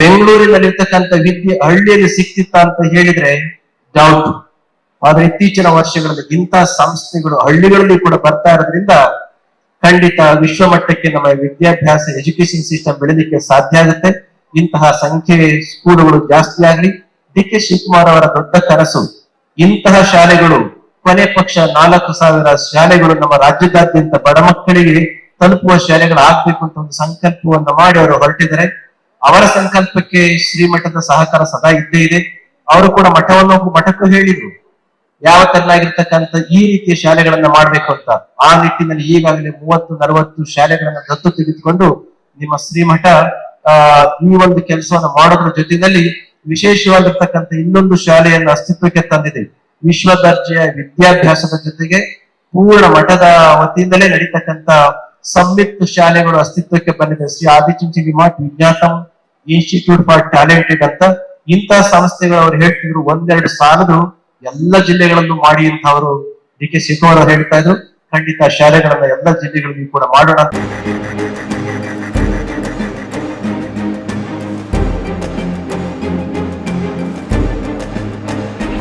ಬೆಂಗಳೂರಿನಲ್ಲಿರ್ತಕ್ಕಂಥ ವಿದ್ಯೆ ಹಳ್ಳಿಯಲ್ಲಿ ಸಿಕ್ತಿತ್ತ ಅಂತ ಹೇಳಿದ್ರೆ ಡೌಟ್ ಆದ್ರೆ ಇತ್ತೀಚಿನ ವರ್ಷಗಳಲ್ಲಿ ಇಂತಹ ಸಂಸ್ಥೆಗಳು ಹಳ್ಳಿಗಳಲ್ಲಿ ಕೂಡ ಬರ್ತಾ ಇರೋದ್ರಿಂದ ಖಂಡಿತ ವಿಶ್ವ ಮಟ್ಟಕ್ಕೆ ನಮ್ಮ ವಿದ್ಯಾಭ್ಯಾಸ ಎಜುಕೇಶನ್ ಸಿಸ್ಟಮ್ ಬೆಳೆಲಿಕ್ಕೆ ಸಾಧ್ಯ ಆಗುತ್ತೆ. ಇಂತಹ ಸಂಖ್ಯೆ ಸ್ಕೂಲುಗಳು ಜಾಸ್ತಿ ಆಗಲಿ. ಡಿ ಕೆ ಶಿವಕುಮಾರ್ ಅವರ ದೊಡ್ಡ ಕನಸು, ಇಂತಹ ಶಾಲೆಗಳು, ಕೊನೆ ಪಕ್ಷ ನಾಲ್ಕು ಸಾವಿರ ಶಾಲೆಗಳು ನಮ್ಮ ರಾಜ್ಯದಾದ್ಯಂತ ಬಡ ಮಕ್ಕಳಿಗೆ ತಲುಪುವ ಶಾಲೆಗಳು ಆಗ್ಬೇಕು ಅಂತ ಒಂದು ಸಂಕಲ್ಪವನ್ನು ಮಾಡಿ ಅವರು ಹೊರಟಿದ್ದಾರೆ. ಅವರ ಸಂಕಲ್ಪಕ್ಕೆ ಶ್ರೀಮಠದ ಸಹಕಾರ ಸದಾ ಇದ್ದೇ ಇದೆ. ಅವರು ಕೂಡ ಮಠವನ್ನು ಮಠಕ್ಕೂ ಹೇಳಿದ್ರು. ಯಾವ ತರನಾಗಿರ್ತಕ್ಕಂಥ ಈ ರೀತಿಯ ಶಾಲೆಗಳನ್ನ ಮಾಡ್ಬೇಕು ಅಂತ. ಆ ನಿಟ್ಟಿನಲ್ಲಿ ಈಗಾಗಲೇ ಮೂವತ್ತು, ನಲವತ್ತು ಶಾಲೆಗಳನ್ನ ದತ್ತು ತೆಗೆದುಕೊಂಡು ನಿಮ್ಮ ಶ್ರೀಮಠ ಈ ಒಂದು ಕೆಲಸವನ್ನು ಮಾಡೋದ್ರ ಜೊತೆಯಲ್ಲಿ ವಿಶೇಷವಾಗಿರ್ತಕ್ಕಂಥ ಇನ್ನೊಂದು ಶಾಲೆಯನ್ನು ಅಸ್ತಿತ್ವಕ್ಕೆ ತಂದಿದೆ. ವಿಶ್ವ ದರ್ಜೆಯ ವಿದ್ಯಾಭ್ಯಾಸದ ಜೊತೆಗೆ ಪೂರ್ಣ ಮಠದ ವತಿಯಿಂದಲೇ ನಡೀತಕ್ಕಂಥ ಸಂಯುಕ್ತ ಶಾಲೆಗಳು ಅಸ್ತಿತ್ವಕ್ಕೆ ಬಂದಿದೆ. ಶ್ರೀ ಆದಿಚುಂಚಿ ಮಠ ವಿಜ್ಞಾತಂ ಇನ್ಸ್ಟಿಟ್ಯೂಟ್ ಫಾರ್ ಟ್ಯಾಲೆಂಟೆಡ್ ಅಂತ ಇಂತಹ ಸಂಸ್ಥೆಗಳು ಅವ್ರು ಹೇಳ್ತಿದ್ರು. ಒಂದೆರಡು ಸಾಲದು ಎಲ್ಲ ಜಿಲ್ಲೆಗಳನ್ನು ಮಾಡಿ ಅಂತ ಅವರು ಡಿ ಕೆ ಶಿವಕುಮಾರ್ ಅವರು ಹೇಳ್ತಾ ಇದ್ರು. ಖಂಡಿತ ಶಾಲೆಗಳನ್ನ ಎಲ್ಲ ಜಿಲ್ಲೆಗಳಲ್ಲಿ ಕೂಡ ಮಾಡೋಣ